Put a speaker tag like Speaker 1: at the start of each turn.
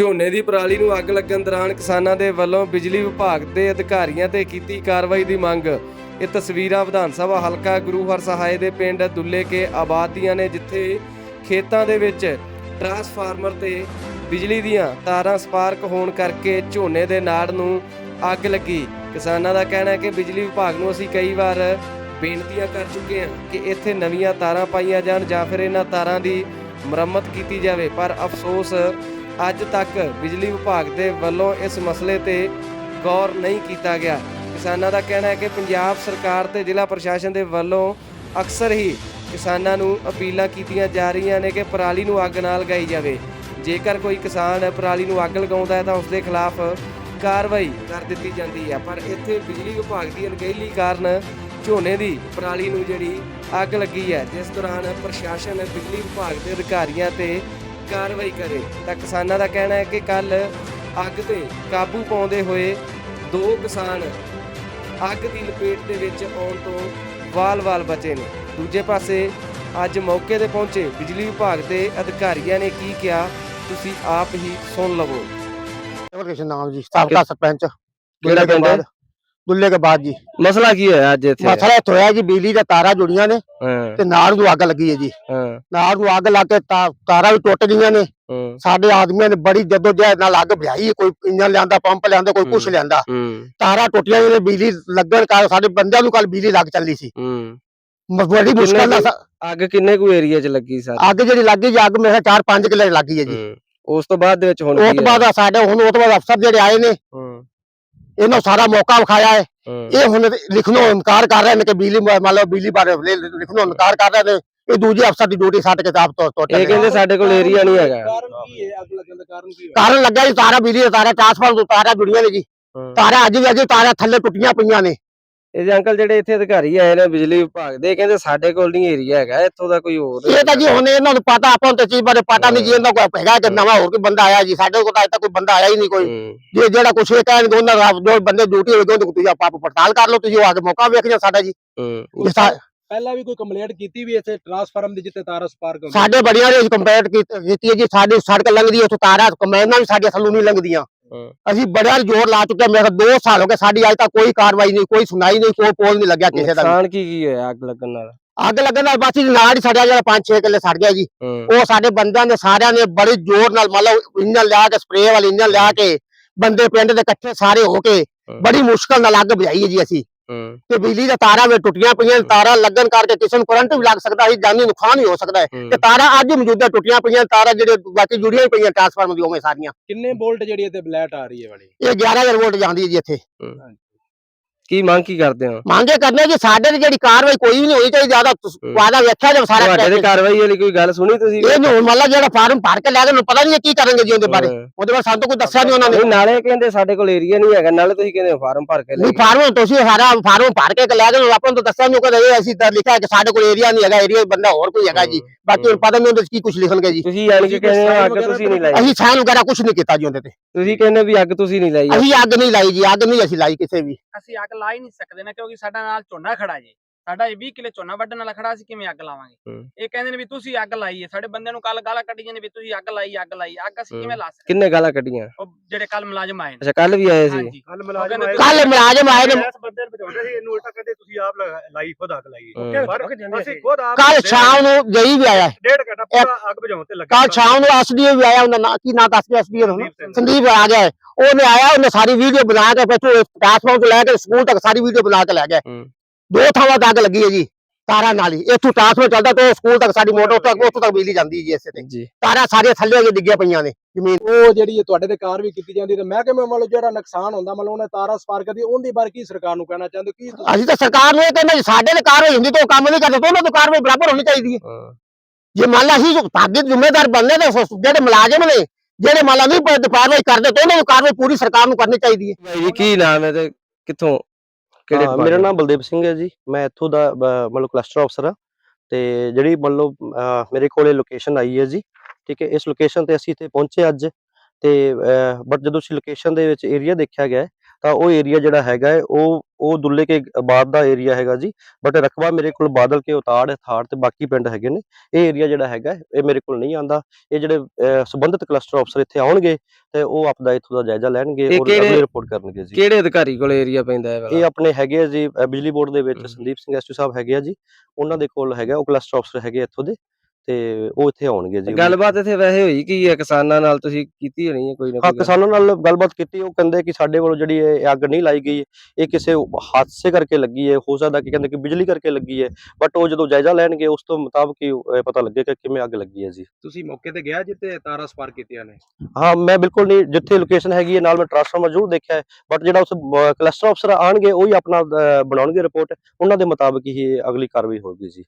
Speaker 1: ਝੋਨੇ ਦੀ ਪਰਾਲੀ ਨੂੰ ਅੱਗ ਲੱਗਣ ਦੌਰਾਨ ਕਿਸਾਨਾਂ ਦੇ ਵੱਲੋਂ ਬਿਜਲੀ ਵਿਭਾਗ ਦੇ ਅਧਿਕਾਰੀਆਂ ਤੇ ਕੀਤੀ ਕਾਰਵਾਈ ਦੀ ਮੰਗ। ਇਹ ਤਸਵੀਰਾਂ ਵਿਧਾਨ ਸਭਾ ਹਲਕਾ ਗੁਰੂ ਹਰ ਸਹਾਏ ਦੇ ਪਿੰਡ ਦੁੱਲੇ ਕੇ ਆਬਾਦੀਆਂ ਨੇ, ਜਿੱਥੇ ਖੇਤਾਂ ਦੇ ਵਿੱਚ ਟਰਾਂਸਫਾਰਮਰ ਤੇ ਬਿਜਲੀ ਦੀਆਂ ਤਾਰਾਂ ਸਪਾਰਕ ਹੋਣ ਕਰਕੇ ਝੋਨੇ ਦੇ ਨਾੜ ਨੂੰ ਅੱਗ ਲੱਗੀ। ਕਿਸਾਨਾਂ ਦਾ ਕਹਿਣਾ ਹੈ ਕਿ ਬਿਜਲੀ ਵਿਭਾਗ ਨੂੰ ਅਸੀਂ ਕਈ ਵਾਰ ਬੇਨਤੀਆਂ ਕਰ ਚੁੱਕੇ ਹਾਂ ਕਿ ਇੱਥੇ ਨਵੀਆਂ ਤਾਰਾਂ ਪਾਈਆਂ ਜਾਣ ਜਾਂ ਫਿਰ ਇਹਨਾਂ ਤਾਰਾਂ ਦੀ ਮੁਰੰਮਤ ਕੀਤੀ ਜਾਵੇ, ਪਰ ਅਫਸੋਸ ਅੱਜ ਤੱਕ ਬਿਜਲੀ ਵਿਭਾਗ ਦੇ ਵੱਲੋਂ ਇਸ ਮਸਲੇ ਤੇ ਗੌਰ ਨਹੀਂ ਕੀਤਾ ਗਿਆ। ਕਿਸਾਨਾਂ ਦਾ ਕਹਿਣਾ ਹੈ ਕਿ ਪੰਜਾਬ ਸਰਕਾਰ ਤੇ ਜ਼ਿਲ੍ਹਾ ਪ੍ਰਸ਼ਾਸਨ ਦੇ ਵੱਲੋਂ ਅਕਸਰ ਹੀ ਕਿਸਾਨਾਂ ਨੂੰ ਅਪੀਲਾਂ ਕੀਤੀਆਂ ਜਾ ਰਹੀਆਂ ਨੇ ਕਿ ਪਰਾਲੀ ਨੂੰ ਅੱਗ ਨਾ ਲਗਾਈ ਜਾਵੇ। ਜੇਕਰ ਕੋਈ ਕਿਸਾਨ ਪਰਾਲੀ ਨੂੰ ਅੱਗ ਲਗਾਉਂਦਾ ਹੈ ਤਾਂ ਉਸ ਦੇ ਖਿਲਾਫ ਕਾਰਵਾਈ ਕਰ ਦਿੱਤੀ ਜਾਂਦੀ ਹੈ। ਪਰ ਇੱਥੇ ਬਿਜਲੀ ਵਿਭਾਗ ਦੀ ਅਣਗਹਿਲੀ ਕਾਰਨ ਝੋਨੇ ਦੀ ਪਰਾਲੀ ਨੂੰ ਜਿਹੜੀ ਅੱਗ ਲੱਗੀ ਹੈ, ਜਿਸ ਦੌਰਾਨ ਪ੍ਰਸ਼ਾਸਨ, ਬਿਜਲੀ ਵਿਭਾਗ ਦੇ ਅਧਿਕਾਰੀਆਂ ਤੇ ਕਾਰਵਾਈ ਕਰੇ ਤਾਂ ਕਿਸਾਨਾਂ ਦਾ ਕਹਿਣਾ ਹੈ ਕਿ ਕੱਲ ਅੱਗ ਤੇ ਕਾਬੂ ਪਾਉਂਦੇ ਹੋਏ ਦੋ ਕਿਸਾਨ ਅੱਗ ਦੀ ਲਪੇਟ ਦੇ ਵਿੱਚ ਆਉਣ ਤੋਂ ਵਾਲ-ਵਾਲ ਬਚੇ ਨੇ। ਦੂਜੇ ਪਾਸੇ ਅੱਜ ਮੌਕੇ ਤੇ ਪਹੁੰਚੇ ਬਿਜਲੀ ਵਿਭਾਗ ਦੇ ਅਧਿਕਾਰੀਆਂ ਨੇ ਕੀ ਕਿਹਾ ਤੁਸੀਂ ਆਪ ਹੀ ਸੁਣ ਲਵੋ।
Speaker 2: ਕ੍ਰਿਸ਼ਨ ਨਾਮ ਜੀ ਸਾਬਕਾ ਸਰਪੰਚ।
Speaker 1: ਕਿਹੜਾ ਪਿੰਡ ਹੈ?
Speaker 2: ਦੁੱਲੇ ਕੇ ਬਾਅਦ ਜੀ।
Speaker 1: ਮਸਲਾ ਕੀ ਹੋਇਆ ਅੱਜ ਇੱਥੇ?
Speaker 2: ਮਸਲਾ ਹੋਇਆ ਜੀ ਬਿਜਲੀ ਦਾ ਤਾਰਾਂ ਜੁੜੀਆਂ ਨੇ
Speaker 1: ਹਾਂ।
Speaker 2: ਤੇ ਨਾੜ ਨੂੰ ਅੱਗ ਲੱਗੀ ਹੈ ਜੀ।
Speaker 1: ਹਾਂ।
Speaker 2: ਨਾੜ ਨੂੰ ਅੱਗ ਲੱਗ ਕੇ ਤਾਂ- ਤਾਰਾਂ ਵੀ ਟੁੱਟ ਗਈਆਂ ਨੇ।
Speaker 1: ਹਾਂ,
Speaker 2: ਸਾਡੇ ਆਦਮੀਆਂ ਨੇ ਬੜੀ ਜਦੋਜਹਿਦ ਨਾਲ ਅੱਗ ਬੁਝਾਈ ਕੋਈ ਇੰਜਨ ਲਿਆਂਦਾ ਪੰਪ ਲਿਆਂਦਾ ਕੋਈ ਕੁਛ
Speaker 1: ਹੂੰ।
Speaker 2: ਲਿਆਂਦਾ।
Speaker 1: ਹੂੰ।
Speaker 2: ਤਾਰਾਂ ਟੁੱਟੀਆਂ ਨੇ ਬਿਜਲੀ ਲੱਗਣ ਕਾਰਨ ਸਾਡੇ ਬੰਦਿਆਂ ਨੂੰ ਕੱਲ ਬਿਜਲੀ ਲੱਗ ਚੱਲੀ ਸੀ।
Speaker 1: ਹੂੰ।
Speaker 2: ਮ- ਬੜੀ ਮੁਸ਼ਕਲ ਨਾਲ ਸਾ-
Speaker 1: ਅੱਗ ਕਿੰਨੇ ਕੁ ਏਰੀਆ 'ਚ ਲੱਗੀ ਸਰ?
Speaker 2: ਅੱਗ ਜਿਹੜੀ ਲੱਗੀ ਜੀ ਅੱਗ ਮੇਰੇ 4-5 ਕਿੱਲੇ ਲੱਗੀ ਹੈ ਜੀ।
Speaker 1: ਹੂੰ। ਉਸ ਤੋਂ ਬਾਅਦ ਦੇ ਵਿੱਚ ਹੁਣ
Speaker 2: ਉਸ ਤੋਂ ਬਾਅਦ ਸਾਡੇ ਹੁਣ ਉਸ ਤੋਂ ਬਾਅਦ ਅਫਸਰ ਜਿਹੜੇ ਆਏ ਨੇ
Speaker 1: ਹੂੰ।
Speaker 2: ਇਹਨਾਂ ਸਾਰਾ ਮੌਕਾ ਵਿਖਾਇਆ ਹੈ। ਇਹ ਹੁਣ ਲਿਖਣੋਂ ਇਨਕਾਰ ਕਰ ਰਹੇ ਨੇ ਕਿ ਬਿਜਲੀ ਮੰਨ ਲਓ ਬਿਜਲੀ ਬਾਰੇ ਲਿਖਣੋਂ ਇਨਕਾਰ ਕਰ ਰਹੇ ਨੇ। ਇਹ ਦੂਜੇ ਅਫਸਰ ਦੀ ਡਿਊਟੀ ਛੱਡ ਕੇ ਤਾਪ ਤੋਂ
Speaker 1: ਇਹ ਕਹਿੰਦੇ ਸਾਡੇ ਕੋਲ ਏਰੀਆ ਨਹੀਂ ਹੈਗਾ।
Speaker 3: ਕਾਰਨ ਕੀ ਹੈ? ਅੱਗ ਲੱਗਣ ਦਾ ਕਾਰਨ ਕੀ ਹੈ?
Speaker 2: ਕਾਰਨ ਲੱਗਾ ਜੀ ਤਾਰਾ ਬਿਜਲੀ ਦਾ ਤਾਰਾ ਟਰਾਂਸਫਾਰਮਰ ਤੋਂ ਤਾਰਾ ਜੁੜੀਆਂ ਨੇ ਜੀ। ਤਾਰਾ ਅੱਜ ਵੀ ਅਜੇ ਤਾਰਾ ਥੱਲੇ ਟੁੱਟੀਆਂ ਪਈਆਂ ਨੇ।
Speaker 1: ਇਹ ਜੀ ਅੰਕਲ ਜਿਹੜੇ ਇੱਥੇ ਅਧਿਕਾਰੀ ਆਏ ਨੇ ਬਿਜਲੀ ਵਿਭਾਗ ਦੇ ਕਹਿੰਦੇ ਸਾਡੇ ਕੋਲ ਨਹੀਂ ਏਰੀਆ ਹੈਗਾ ਇੱਥੋਂ ਦਾ ਕੋਈ ਹੋਰ
Speaker 2: ਇਹ ਤਾਂ ਜੀ ਹੁਣ ਇਹਨਾਂ ਨੂੰ ਪਤਾ ਆਪਾਂ ਨੂੰ ਤਾਂ ਚੀਜ਼ ਬਾਰੇ ਪਤਾ ਨਹੀਂ ਜੀ ਇਹਨਾਂ ਕੋਲ ਹੈਗਾ ਕਿ ਨਵਾਂ ਹੋਰ ਕੋਈ ਬੰਦਾ ਆਇਆ ਜੀ ਸਾਡੇ ਕੋਲ ਤਾਂ ਅਜੇ ਤੱਕ ਕੋਈ ਬੰਦਾ ਆਇਆ ਹੀ ਨਹੀਂ ਕੋਈ। ਜੇ ਜਿਹੜਾ ਕੁਛ ਇਹ ਕਹਿਣਗੇ ਉਹਨਾਂ ਦਾ ਜੋ ਬੰਦੇ ਡਿਊਟੀ ਹੋਏਗੀ ਉਹਦੇ ਤੁਸੀਂ ਆਪਾਂ ਪੜਤਾਲ ਕਰ ਲਓ ਤੁਸੀਂ ਉਹ ਆ ਕੇ ਮੌਕਾ ਵੇਖ ਜਾ। ਸਾਡਾ ਜੀ
Speaker 3: ਪਹਿਲਾਂ ਵੀ ਕੋਈ ਕੰਪਲੇਂਟ ਕੀਤੀ ਵੀ ਇੱਥੇ ਟਰਾਂਸਫਾਰਮ ਦੀ ਜਿੱਥੇ ਤਾਰ ਸਪਾਰਕ
Speaker 2: ਸਾਡੇ ਬੜੀਆਂ ਨੇ ਕੰਪੇਅਰ ਕੀਤੀ ਹੈ ਜੀ ਸਾਡੀ ਸੜਕ ਲੰਘਦੀ ਉੱਥੇ ਤਾਰਾ ਕਮੈਨਾਂ ਵੀ ਸਾਡੇ ਥੱਲੋਂ ਨਹੀਂ ਲੰਘਦੀਆਂ। ਅਸੀਂ ਬੜਾ ਜ਼ੋਰ ਲਾ ਚੁੱਕੇ ਮੇਰੇ 2 ਸਾਲ ਹੋ ਗਏ ਸਾਡੀ ਅੱਜ ਤੱਕ ਕੋਈ ਕਾਰਵਾਈ ਨਹੀਂ ਕੋਈ ਸੁਣਾਈ ਨਹੀਂ ਕੋਈ ਪੋਲ ਨਹੀਂ ਲੱਗਿਆ ਕਿਸੇ ਦਾ।
Speaker 1: ਨੁਕਸਾਨ ਕੀ ਕੀ ਹੋਇਆ ਅੱਗ ਲੱਗਣ ਨਾਲ?
Speaker 2: ਅੱਗ ਲੱਗਣ ਨਾਲ ਬਸ ਨਾਲ ਹੀ ਸੜਿਆ ਜਿਹੜਾ 5-6 ਕਿੱਲੇ ਸੜ ਗਿਆ ਜੀ। ਉਹ ਸਾਡੇ ਬੰਦਿਆਂ ਨੇ ਸਾਰਿਆਂ ਨੇ ਬੜੇ ਜ਼ੋਰ ਨਾਲ ਮਤਲਬ ਇੰਜਨ ਲਿਆ ਕੇ ਸਪਰੇਅ ਵਾਲੇ ਇੰਜਨ ਲਿਆ ਕੇ ਬੰਦੇ ਪਿੰਡ ਦੇ ਇਕੱਠੇ ਸਾਰੇ ਹੋ ਕੇ ਬੜੀ ਮੁਸ਼ਕਲ ਨਾਲ ਅੱਗ ਬੁਝਾਈ ਹੈ ਜੀ ਅਸੀਂ। ਤੇ ਬਿਜਲੀ ਦਾ ਤਾਰਾਂ ਵੀ ਟੁੱਟੀਆਂ ਪਈਆਂ ਤਾਰਾਂ ਲੱਗਣ ਕਰਕੇ ਕਿਸੇ ਨੂੰ ਕਰੰਟ ਵੀ ਲੱਗ ਸਕਦਾ ਹੈ ਜਾਨੀ ਨੁਕਸਾਨ ਵੀ ਹੋ ਸਕਦਾ ਹੈ।
Speaker 1: ਹੂੰ।
Speaker 2: ਤੇ ਤਾਰਾਂ ਅੱਜ ਮੌਜੂਦਾ ਟੁੱਟੀਆਂ ਪਈਆਂ ਤਾਰਾਂ ਜਿਹੜੇ ਬਾਕੀ ਜੁੜੀਆਂ ਹੀ ਪਈਆਂ ਟਰਾਂਸਫਾਰਮਰ ਦੀ ਉਵੇਂ ਸਾਰੀਆਂ।
Speaker 3: ਕਿੰਨੇ ਵੋਲਟ ਜਿਹੜੀ ਇੱਥੇ ਬਲੈਟ ਆ ਰਹੀ ਹੈ ਵਾਲੀ?
Speaker 2: ਇਹ 11000 ਵੋਲਟ ਜਾਂਦੀ ਹੈ ਜੀ ਇੱਥੇ।
Speaker 1: ਕੀ ਮੰਗ ਕੀ ਕਰਦੇ ਹੋ?
Speaker 2: ਮੰਗੇ ਕਰਨੇ ਜੀ ਸਾਡੇ ਤੇ ਜਿਹੜੀ ਕਾਰਵਾਈ ਕੋਈ ਵੀ ਨਹੀਂ ਹੋਈ ਚਾਹੀਦੀ ਜ਼ਿਆਦਾ ਵਾਦਾ ਵੇਖਿਆ ਜੇ ਸਾਰਾ
Speaker 1: ਤੁਹਾਡੇ ਤੇ ਕਾਰਵਾਈ ਵਾਲੀ ਕੋਈ ਗੱਲ ਸੁਣੀ ਤੁਸੀਂ?
Speaker 2: ਇਹ ਨੂੰ ਮੰਨ ਲਾ ਜਿਹੜਾ ਫਾਰਮ ਭਰ ਕੇ ਲੈ ਗਏ ਨੂੰ ਪਤਾ ਨਹੀਂ ਕੀ ਕਰਨਗੇ ਜੀ ਉਹਦੇ ਬਾਰੇ। ਉਹਦੇ ਬਾਰੇ ਸਾਨੂੰ ਕੋਈ ਦੱਸਿਆ ਨਹੀਂ ਉਹਨਾਂ ਨੇ।
Speaker 1: ਨਾਲੇ ਕਹਿੰਦੇ ਸਾਡੇ ਕੋਲ ਏਰੀਆ ਨਹੀਂ ਹੈਗਾ ਨਾਲੇ ਤੁਸੀਂ ਕਹਿੰਦੇ ਫਾਰਮ ਭਰ ਕੇ ਲੈ
Speaker 2: ਨਹੀਂ। ਫਾਰਮ ਤੁਸੀਂ ਸਾਰਾ ਫਾਰਮ ਭਰ ਕੇ ਲੈ ਗਏ ਆਪਾਂ ਨੂੰ ਦੱਸਿਆ ਨਹੀਂ ਕਦੇ ਅਸੀਂ ਤਾਂ ਲਿਖਿਆ ਕਿ ਸਾਡੇ ਕੋਲ ਏਰੀਆ ਨਹੀਂ ਹੈਗਾ ਏਰੀਆ ਬੰਦਾ ਹੋਰ ਕੋਈ ਹੈਗਾ ਜੀ। ਬਾਕੀ ਹੁਣ ਪਤਾ ਨਹੀਂ ਉਹਦੇ 'ਚ ਕੀ ਕੁਝ ਲਿਖਣਗੇ ਜੀ।
Speaker 1: ਤੁਸੀਂ ਯਾਨੀ ਕਿ ਕਹਿੰਦੇ ਹੋ ਅੱਗ ਤੁਸੀਂ ਨਹੀਂ ਲਾਈ।
Speaker 2: ਅਸੀਂ ਸਾਈਨ ਵਗੈਰਾ ਕੁਝ ਨਹੀਂ ਕੀਤਾ ਜੀ ਉਹਦੇ ਤੇ।
Speaker 1: ਤੁਸੀਂ ਕਹਿੰਦੇ ਵੀ ਅੱਗ ਤੁਸੀਂ ਨਹੀਂ ਲਾਈ।
Speaker 2: ਅਸੀਂ ਅੱਗ ਨਹੀਂ ਲਾਈ ਜੀ ਅੱਗ ਨਹੀਂ ਅਸੀਂ ਲਾਈ ਕਿਸੇ ਵੀ।
Speaker 4: ਅਸੀਂ ਅੱਗ ਲਾ ਹੀ ਨਹੀਂ ਸਕਦੇ ਨਾ ਕਿਉਂਕਿ ਸਾਡਾ ਨਾਲ ਝੋਨਾ ਖੜਾ ਜੇ। ਸਾਡਾ ਇਹ 20 ਕਿਲੇ ਝੋਨਾ ਵੱਢਣ ਵਾਲਾ ਖੜਾ ਸੀ ਕਿਵੇਂ ਅੱਗ ਲਾਵਾਂਗੇ?
Speaker 1: ਹੂੰ।
Speaker 4: ਇਹ ਕਹਿੰਦੇ ਨੇ ਵੀ ਤੁਸੀਂ ਅੱਗ ਲਾਈ ਹੈ ਸਾਡੇ ਬੰਦਿਆਂ ਨੂੰ ਕੱਲ ਗਾਲਾਂ ਕੱਢੀਆਂ ਨੇ ਵੀ ਤੁਸੀਂ ਅੱਗ ਲਾਈ ਅੱਗ ਲਾਈ ਅੱਗ ਅਸੀਂ
Speaker 1: ਹੂੰ।
Speaker 4: ਕਿਵੇਂ ਲਾ ਸਕਦੇ?
Speaker 1: ਕਿੰਨੇ ਗਾਲਾਂ ਕੱਢੀਆਂ?
Speaker 4: ਉਹ ਜਿਹੜੇ ਕੱਲ ਮੁਲਾਜ਼ਮ ਆਏ ਨੇ।
Speaker 1: ਅੱਛਾ ਕੱਲ ਵੀ ਆਏ ਸੀ।
Speaker 4: ਹਾਂਜੀ।
Speaker 3: ਕੱਲ
Speaker 4: ਮੁਲਾਜ਼ਮ ਆਏ-
Speaker 2: ਕੱਲ ਮੁਲਾਜ਼ਮ ਆਏ ਨੇ।
Speaker 3: ਇਸ ਬੰਦੇ ਨੂੰ ਬਚਾਉਂਦੇ ਸੀ ਇਹਨੂੰ ਉਲਟਾ ਕਹਿੰਦੇ ਤੁਸੀਂ ਆਪ ਲਗਾ- ਲਾਈ ਖੁਦ ਅੱਗ ਲਾਈ।
Speaker 1: ਹੂੰ।
Speaker 3: ਪਰ ਅਸੀਂ ਖੁਦ ਆਪ
Speaker 2: ਕੱਲ ਸ਼ਾਮ ਨੂੰ ਜਈ ਵੀ ਆਇਆ।
Speaker 3: ਡੇਢ ਘੰਟਾ ਪੂਰਾ ਅੱਗ ਬੁਝਾਉਣ ਤੇ ਲੱਗਾ।
Speaker 2: ਕੱਲ ਸ਼ਾਮ ਨੂੰ ਐਸਡੀਓ ਵੀ ਆਇਆ ਉਹਨਾਂ ਨਾਂ ਕੀ ਨਾਂ ਦੱਸ ਕੇ ਐਸਡੀਓ ਨੂੰ।
Speaker 3: ਸੰਦੀਪ ਸਿੰਘ।
Speaker 2: ਸੰਦੀਪ ਆ ਗਿਆ। ਹੈ। ਉਹਨੇ ਆਇਆ ਉਹਨੇ ਸਾਰੀ ਵੀਡੀਓ ਬਣਾ ਕੇ ਪਿੱਛੋਂ ਟਰਾਂਸਫਾਰਮਰ ਤੋਂ ਲੈ ਕੇ ਸਕੂਲ ਤੱਕ ਸਾਰੀ ਵੀਡੀਓ ਬਣਾ ਕੇ ਲੈ ਗਿਆ।
Speaker 1: ਹੂੰ।
Speaker 2: ਦੋ ਥਾਵਾਂ ਤੇ ਅੱਗ ਲੱਗੀ ਹੈ ਜੀ ਤਾਰਾਂ ਨਾਲ ਹੀ। ਇੱਥੋਂ ਚੱਲਦਾ ਤੇ ਸਕੂਲ ਤੱਕ ਸਾਡੀ ਮੋਟਰ ਤੱਕ ਉੱਥੋਂ ਤੱਕ ਬਿਜਲੀ ਜਾਂਦੀ ਜੀ ਇਸੇ ਤੇ।
Speaker 1: ਜੀ।
Speaker 2: ਤਾਰਾਂ ਸਾਰੀਆਂ ਥੱਲੇ ਜੇ ਡਿੱਗੀਆਂ ਪਈਆਂ ਨੇ ਜ਼ਮੀਨ।
Speaker 3: ਉਹ ਜਿਹੜੀ ਤੁਹਾਡੇ ਤੇ ਕਾਰ ਵੀ ਕੀਤੀ ਜਾਂਦੀ ਤੇ ਮੈਂ ਕਿਵੇਂ ਮੰਨ ਲਓ ਜਿਹੜਾ ਨੁਕਸਾਨ ਹੁੰਦਾ ਮੰਨ ਲਓ ਉਹਨੇ ਤਾਰਾਂ ਸਪਾਰਕ ਦੀ ਉਹਦੀ ਬਾਰੇ ਕੀ ਸਰਕਾਰ ਨੂੰ ਕਹਿਣਾ ਚਾਹੁੰਦੇ? ਕੀ ਤੁਸੀਂ-
Speaker 2: ਅਸੀਂ ਤਾਂ ਸਰਕਾਰ ਨੂੰ ਇਹ ਕਹਿੰਦੇ ਜੀ ਸਾਡੇ ਤੇ ਕਾਰਵਾਈ ਹੁੰਦੀ ਤਾਂ ਉਹ ਕੰਮ ਨਹੀਂ ਕਰਦੇ ਤਾਂ ਉਹਨਾਂ ਤੋਂ ਕਾਰਵਾਈ ਬਰਾਬਰ ਹੋਣੀ ਚਾਹੀਦੀ ਹੈ।
Speaker 1: ਹਾਂ।
Speaker 2: ਜੇ ਮੰਨ ਲਾ ਅਸੀਂ ਸਾਡੇ ਜ਼ਿੰਮੇਦਾਰ ਬੰਦੇ ਨੇ ਫਿਰ ਜਿਹੜੇ ਮੁਲਾਜ਼ਮ ਨੇ ਜਿਹੜੇ ਮੰਨ ਲਾ ਨਹੀਂ ਪ- ਕਾਰਵਾਈ ਕਰਦੇ ਤਾਂ ਉਹਨਾਂ ਨੂੰ ਕਾਰਵਾਈ ਪੂਰੀ ਸਰਕਾਰ ਨੂੰ ਕਰਨੀ ਚਾਹੀਦੀ ਹੈ।
Speaker 1: ਭਾਈ ਜੀ ਕੀ ਨਾਮ ਹੈ ਤੇ ਕਿੱਥੋਂ? ਕਿਹੜੇ
Speaker 5: ਹਾਂ, ਮੇਰਾ? ਨਾਮ ਬਲਦੇਵ ਸਿੰਘ ਹੈ ਜੀ ਮੈਂ ਇੱਥੋਂ ਦਾ ਮਤਲਬ ਕਲਸਟਰ ਅਫਸਰ ਹਾਂ ਤੇ ਜਿਹੜੀ ਅਹ, ਮੇਰੇ ਕੋਲੇ ਲੋਕੇਸ਼ਨ ਆਈ ਹੈ ਜੀ ਠੀਕ ਹੈ ਇਸ ਲੋਕੇਸ਼ਨ ਤੇ ਅਸੀਂ ਇੱਥੇ ਪਹੁੰਚੇ ਅੱਜ ਤੇ ਬਟ ਜਦੋਂ ਅਸੀਂ ਲੋਕੇਸ਼ਨ ਦੇ ਵਿੱਚ ਏਰੀਆ ਦੇਖਿਆ ਗਿਆ ਤਾਂ ਉਹ ਏਰੀਆ ਜਿਹੜਾ ਹੈਗਾ ਹੈ, ਉਹ ਉਹ ਦੁੱਲੇ ਕੇ ਆਬਾਦ ਦਾ ਏਰੀਆ ਹੈਗਾ ਜੀ। ਬਟ ਰਕਬਾ ਮੇਰੇ ਕੋਲ ਬਾਦਲ ਕੇ ਉਤਾੜ ਥਾੜ ਤੇ ਬਾਕੀ ਪਿੰਡ ਹੈਗੇ ਨੇ। ਇਹ ਏਰੀਆ ਜਿਹੜਾ ਹੈਗਾ ਇਹ ਮੇਰੇ ਕੋਲ ਨਹੀਂ ਆਂਦਾ। ਇਹ ਜਿਹੜੇ ਸੰਬੰਧਿਤ ਕਲਸਟਰ ਅਫਸਰ ਇੱਥੇ ਆਉਣਗੇ ਤੇ ਉਹ ਆਪਦਾ ਇੱਥੋਂ ਦਾ ਜਾਇਜ਼ਾ ਲੈਣਗੇ ਔਰ ਅਗਲੀ ਰਿਪੋਰਟ ਕਰਨਗੇ ਜੀ।
Speaker 1: ਕਿਹੜੇ ਅਧਿਕਾਰੀ ਕੋਲ ਏਰੀਆ ਪੈਂਦਾ ਹੈ
Speaker 5: ਇਹ ਆਪਣੇ ਹੈਗੇ ਜੀ ਬਿਜਲੀ ਬੋਰਡ ਦੇ ਵਿੱਚ। ਸੰਦੀਪ ਸਿੰਘ ਐਸਟੀ ਸਾਹਿਬ ਹੈਗੇ ਆ ਜੀ। ਉਹਨਾਂ ਦੇ ਕੋਲ ਹੈਗਾ ਉਹ ਕਲਸਟਰ ਅਫਸਰ ਹੈਗੇ ਇੱਥੋਂ ਦੇ। ਤੇ ਉਹ ਇੱਥੇ ਆਉਣਗੇ ਜੀ।
Speaker 1: ਗੱਲਬਾਤ ਇੱਥੇ ਵੈਸੇ ਹੋਈ ਕੀ ਹੈ? ਕਿਸਾਨਾਂ ਨਾਲ ਤੁਸੀਂ ਕੀਤੀ ਹੋਣੀ ਹੈ ਕੋਈ ਨਾ
Speaker 5: ਹਾਂ
Speaker 1: ਕੋਈ?
Speaker 5: ਕਿਸਾਨਾਂ ਨਾਲ ਗੱਲਬਾਤ ਕੀਤੀ ਉਹ ਕਹਿੰਦੇ ਕਿ ਸਾਡੇ ਵੱਲੋਂ ਜਿਹੜੀ ਇਹ ਅੱਗ ਨਹੀਂ ਲਾਈ ਗਈ ਇਹ ਕਿਸੇ ਹਾਦਸੇ ਕਰਕੇ ਲੱਗੀ ਹੈ ਹੋ ਸਕਦਾ ਕਿ ਕਹਿੰਦੇ ਕਿ ਬਿਜਲੀ ਕਰਕੇ ਲੱਗੀ ਹੈ ਬਟ ਉਹ ਜਦੋਂ ਜਾਇਜ਼ਾ ਲੈਣਗੇ ਉਸ ਤੋਂ ਮੁਤਾਬਕ ਹੀ ਪਤਾ ਲੱਗੇਗਾ ਕਿ ਕਿਵੇਂ ਅੱਗ ਲੱਗੀ ਹੈ ਜੀ।
Speaker 3: ਤੁਸੀਂ ਮੌਕੇ ਤੇ ਗਿਆ ਜਿੱਥੇ ਤਾਰਾਂ ਸਪਾਰਕ ਕੀਤੀਆਂ ਨੇ?
Speaker 5: ਹਾਂ ਮੈਂ ਬਿਲਕੁਲ ਨਹੀਂ ਜਿੱਥੇ ਲੋਕੇਸ਼ਨ ਹੈਗੀ ਹੈ ਨਾਲ ਮੈਂ ਟਰਾਂਸਫਾਰਮਰ ਜ਼ਰੂਰ ਦੇਖਿਆ ਹੈ ਬਟ ਜਿਹੜਾ ਉਸ ਕਲਸਟਰ ਅਫਸਰ ਆਣਗੇ ਉਹ ਹੀ ਆਪਣਾ ਬਣਾਉਣਗੇ ਰਿਪੋਰਟ ਉਹਨਾਂ ਦੇ ਮੁਤਾਬਕ ਹੀ ਅਗਲੀ ਕਾਰਵਾਈ ਹੋਊਗੀ ਜੀ।